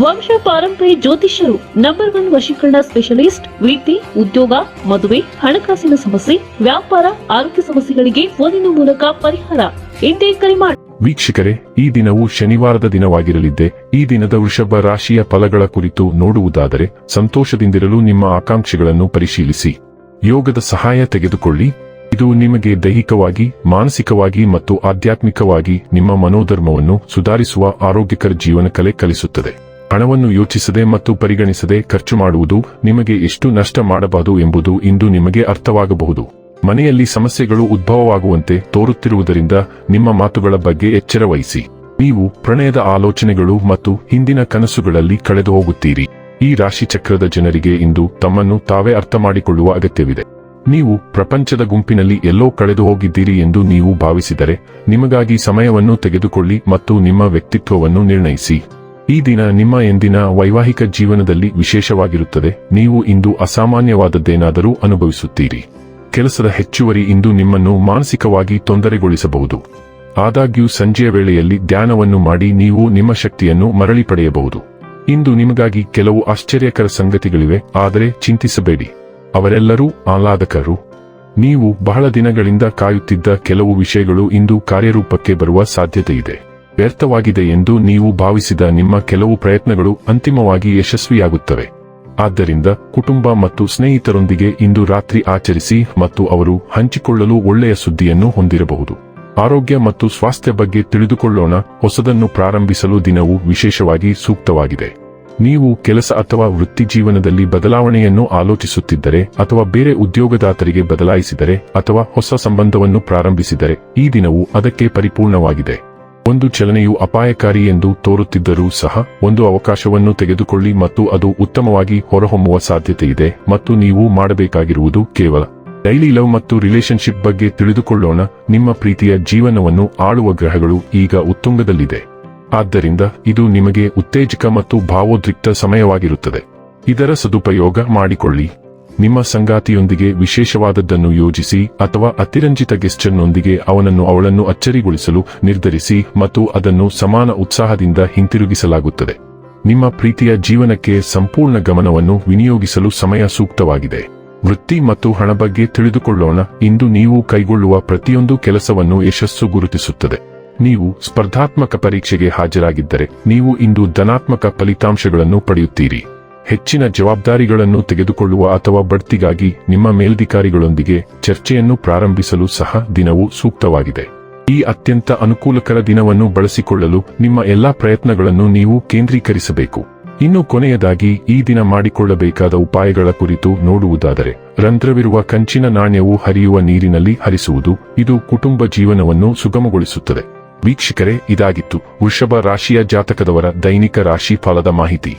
ವಂಶ ಪಾರಂಪರ್ಯ ಜ್ಯೋತಿಷ್ಯರು ನಂಬರ್ ಒನ್ ವಶೀಕರಣ ಸ್ಪೆಷಲಿಸ್ಟ್ ವೃತ್ತಿ ಉದ್ಯೋಗ, ಮದುವೆ, ಹಣಕಾಸಿನ ಸಮಸ್ಯೆ, ವ್ಯಾಪಾರ, ಆರೋಗ್ಯ ಸಮಸ್ಯೆಗಳಿಗೆ ಫೋನಿನ ಮೂಲಕ ಪರಿಹಾರ. ಎಂದೇ ಕರೆ ಮಾಡಿ ವೀಕ್ಷಕರೇ, ಈ ದಿನವು ಶನಿವಾರದ ದಿನವಾಗಿರಲಿದ್ದೆ. ಈ ದಿನದ ವೃಷಭ ರಾಶಿಯ ಫಲಗಳ ಕುರಿತು ನೋಡುವುದಾದರೆ ಸಂತೋಷದಿಂದಿರಲು ನಿಮ್ಮ ಆಕಾಂಕ್ಷೆಗಳನ್ನು ಪರಿಶೀಲಿಸಿ. ಯೋಗದ ಸಹಾಯ ತೆಗೆದುಕೊಳ್ಳಿ. ಇದು ನಿಮಗೆ ದೈಹಿಕವಾಗಿ, ಮಾನಸಿಕವಾಗಿ ಮತ್ತು ಆಧ್ಯಾತ್ಮಿಕವಾಗಿ ನಿಮ್ಮ ಮನೋಧರ್ಮವನ್ನು ಸುಧಾರಿಸುವ ಆರೋಗ್ಯಕರ ಜೀವನ ಕಲೆ ಕಲಿಸುತ್ತದೆ. ಹಣವನ್ನು ಯೋಚಿಸದೆ ಮತ್ತು ಪರಿಗಣಿಸದೆ ಖರ್ಚು ಮಾಡುವುದು ನಿಮಗೆ ಎಷ್ಟು ನಷ್ಟ ಮಾಡಬಹುದು ಎಂಬುದು ಇಂದು ನಿಮಗೆ ಅರ್ಥವಾಗಬಹುದು. ಮನೆಯಲ್ಲಿ ಸಮಸ್ಯೆಗಳು ಉದ್ಭವವಾಗುವಂತೆ ತೋರುತ್ತಿರುವುದರಿಂದ ನಿಮ್ಮ ಮಾತುಗಳ ಬಗ್ಗೆ ಎಚ್ಚರ ವಹಿಸಿ. ನೀವು ಪ್ರಣಯದ ಆಲೋಚನೆಗಳು ಮತ್ತು ಹಿಂದಿನ ಕನಸುಗಳಲ್ಲಿ ಕಳೆದು ಹೋಗುತ್ತೀರಿ. ಈ ರಾಶಿ ಚಕ್ರದ ಜನರಿಗೆ ಇಂದು ತಮ್ಮನ್ನು ತಾವೇ ಅರ್ಥ ಮಾಡಿಕೊಳ್ಳುವ ಅಗತ್ಯವಿದೆ. ನೀವು ಪ್ರಪಂಚದ ಗುಂಪಿನಲ್ಲಿ ಎಲ್ಲೋ ಕಳೆದು ಹೋಗಿದ್ದೀರಿ ಎಂದು ನೀವು ಭಾವಿಸಿದರೆ, ನಿಮಗಾಗಿ ಸಮಯವನ್ನು ತೆಗೆದುಕೊಳ್ಳಿ ಮತ್ತು ನಿಮ್ಮ ವ್ಯಕ್ತಿತ್ವವನ್ನು ನಿರ್ಣಯಿಸಿ. ಈ ದಿನ ನಿಮ್ಮ ಎಂದಿನ ವೈವಾಹಿಕ ಜೀವನದಲ್ಲಿ ವಿಶೇಷವಾಗಿರುತ್ತದೆ. ನೀವು ಇಂದು ಅಸಾಮಾನ್ಯವಾದದ್ದೇನಾದರೂ ಅನುಭವಿಸುತ್ತೀರಿ. ಕೆಲಸದ ಹೆಚ್ಚುವರಿ ಇಂದು ನಿಮ್ಮನ್ನು ಮಾನಸಿಕವಾಗಿ ತೊಂದರೆಗೊಳಿಸಬಹುದು. ಆದಾಗ್ಯೂ ಸಂಜೆಯ ವೇಳೆಯಲ್ಲಿ ಧ್ಯಾನವನ್ನು ಮಾಡಿ ನೀವು ನಿಮ್ಮ ಶಕ್ತಿಯನ್ನು ಮರಳಿ ಪಡೆಯಬಹುದು. ಇಂದು ನಿಮಗಾಗಿ ಕೆಲವು ಆಶ್ಚರ್ಯಕರ ಸಂಗತಿಗಳಿವೆ, ಆದರೆ ಚಿಂತಿಸಬೇಡಿ. ಅವರೆಲ್ಲರೂ ಆಹ್ಲಾದಕರು. ನೀವು ಬಹಳ ದಿನಗಳಿಂದ ಕಾಯುತ್ತಿದ್ದ ಕೆಲವು ವಿಷಯಗಳು ಇಂದು ಕಾರ್ಯರೂಪಕ್ಕೆ ಬರುವ ಸಾಧ್ಯತೆಯಿದೆ. ವ್ಯರ್ಥವಾಗಿದೆ ಎಂದು ನೀವು ಭಾವಿಸಿದ ನಿಮ್ಮ ಕೆಲವು ಪ್ರಯತ್ನಗಳು ಅಂತಿಮವಾಗಿ ಯಶಸ್ವಿಯಾಗುತ್ತವೆ. ಆದ್ದರಿಂದ ಕುಟುಂಬ ಮತ್ತು ಸ್ನೇಹಿತರೊಂದಿಗೆ ಇಂದು ರಾತ್ರಿ ಆಚರಿಸಿ ಮತ್ತು ಅವರು ಹಂಚಿಕೊಳ್ಳಲು ಒಳ್ಳೆಯ ಸುದ್ದಿಯನ್ನು ಹೊಂದಿರಬಹುದು. ಆರೋಗ್ಯ ಮತ್ತು ಸ್ವಾಸ್ಥ್ಯ ಬಗ್ಗೆ ತಿಳಿದುಕೊಳ್ಳೋಣ, ಹೊಸದನ್ನು ಪ್ರಾರಂಭಿಸಲು ದಿನವು ವಿಶೇಷವಾಗಿ ಸೂಕ್ತವಾಗಿದೆ. ನೀವು ಕೆಲಸ ಅಥವಾ ವೃತ್ತಿ ಜೀವನದಲ್ಲಿ ಬದಲಾವಣೆಯನ್ನು ಆಲೋಚಿಸುತ್ತಿದ್ದರೆ ಅಥವಾ ಬೇರೆ ಉದ್ಯೋಗದಾತರಿಗೆ ಬದಲಾಯಿಸಿದರೆ ಅಥವಾ ಹೊಸ ಸಂಬಂಧವನ್ನು ಪ್ರಾರಂಭಿಸಿದರೆ ಈ ದಿನವು ಅದಕ್ಕೆ ಪರಿಪೂರ್ಣವಾಗಿದೆ. ಒಂದು ಚಲನೆಯು ಅಪಾಯಕಾರಿ ಎಂದು ತೋರುತ್ತಿದ್ದರೂ ಸಹ, ಒಂದು ಅವಕಾಶವನ್ನು ತೆಗೆದುಕೊಳ್ಳಿ ಮತ್ತು ಅದು ಉತ್ತಮವಾಗಿ ಹೊರಹೊಮ್ಮುವ ಸಾಧ್ಯತೆಯಿದೆ ಮತ್ತು ನೀವು ಮಾಡಬೇಕಾಗಿರುವುದು ಕೇವಲ ಡೈಲಿ ಲವ್ ಮತ್ತು ರಿಲೇಶನ್ಶಿಪ್ ಬಗ್ಗೆ ತಿಳಿದುಕೊಳ್ಳೋಣ, ನಿಮ್ಮ ಪ್ರೀತಿಯ ಜೀವನವನ್ನು ಆಳುವ ಗ್ರಹಗಳು ಈಗ ಉತ್ತುಂಗದಲ್ಲಿದೆ. ಆದ್ದರಿಂದ ಇದು ನಿಮಗೆ ಉತ್ತೇಜಕ ಮತ್ತು ಭಾವೋದ್ರಿಕ್ತ ಸಮಯವಾಗಿರುತ್ತದೆ. ಇದರ ಸದುಪಯೋಗ ಮಾಡಿಕೊಳ್ಳಿ. ನಿಮ್ಮ ಸಂಗಾತಿಯೊಂದಿಗೆ ವಿಶೇಷವಾದದ್ದನ್ನು ಯೋಜಿಸಿ ಅಥವಾ ಅತಿರಂಜಿತ ಗೆಸ್ಟರ್ನೊಂದಿಗೆ ಅವನನ್ನು ಅವಳನ್ನು ಅಚ್ಚರಿಗೊಳಿಸಲು ನಿರ್ಧರಿಸಿ ಮತ್ತು ಅದನ್ನು ಸಮಾನ ಉತ್ಸಾಹದಿಂದ ಹಿಂತಿರುಗಿಸಲಾಗುತ್ತದೆ. ನಿಮ್ಮ ಪ್ರೀತಿಯ ಜೀವನಕ್ಕೆ ಸಂಪೂರ್ಣ ಗಮನವನ್ನು ವಿನಿಯೋಗಿಸಲು ಸಮಯ ಸೂಕ್ತವಾಗಿದೆ. ವೃತ್ತಿ ಮತ್ತು ಹಣ ಬಗ್ಗೆ ತಿಳಿದುಕೊಳ್ಳೋಣ. ಇಂದು ನೀವು ಕೈಗೊಳ್ಳುವ ಪ್ರತಿಯೊಂದು ಕೆಲಸವನ್ನು ಯಶಸ್ಸು ಗುರುತಿಸುತ್ತದೆ. ನೀವು ಸ್ಪರ್ಧಾತ್ಮಕ ಪರೀಕ್ಷೆಗೆ ಹಾಜರಾಗಿದ್ದರೆ ನೀವು ಇಂದು ಧನಾತ್ಮಕ ಫಲಿತಾಂಶಗಳನ್ನು ಪಡೆಯುತ್ತೀರಿ. ಹೆಚ್ಚಿನ ಜವಾಬ್ದಾರಿಗಳನ್ನು ತೆಗೆದುಕೊಳ್ಳುವ ಅಥವಾ ಬಡ್ತಿಗಾಗಿ ನಿಮ್ಮ ಮೇಲ್ಧಿಕಾರಿಗಳೊಂದಿಗೆ ಚರ್ಚೆಯನ್ನು ಪ್ರಾರಂಭಿಸಲು ಸಹ ದಿನವು ಸೂಕ್ತವಾಗಿದೆ. ಈ ಅತ್ಯಂತ ಅನುಕೂಲಕರ ದಿನವನ್ನು ಬಳಸಿಕೊಳ್ಳಲು ನಿಮ್ಮ ಎಲ್ಲಾ ಪ್ರಯತ್ನಗಳನ್ನು ನೀವು ಕೇಂದ್ರೀಕರಿಸಬೇಕು. ಇನ್ನು ಕೊನೆಯದಾಗಿ, ಈ ದಿನ ಮಾಡಿಕೊಳ್ಳಬೇಕಾದ ಉಪಾಯಗಳ ಕುರಿತು ನೋಡುವುದಾದರೆ, ರಂಧ್ರವಿರುವ ಕಂಚಿನ ನಾಣ್ಯವು ಹರಿಯುವ ನೀರಿನಲ್ಲಿ ಹರಿಸುವುದು, ಇದು ಕುಟುಂಬ ಜೀವನವನ್ನು ಸುಗಮಗೊಳಿಸುತ್ತದೆ. ವೀಕ್ಷಕರೇ, ಇದಾಗಿತ್ತು ವೃಷಭ ರಾಶಿಯ ಜಾತಕದವರ ದೈನಿಕ ರಾಶಿ ಫಲದ ಮಾಹಿತಿ.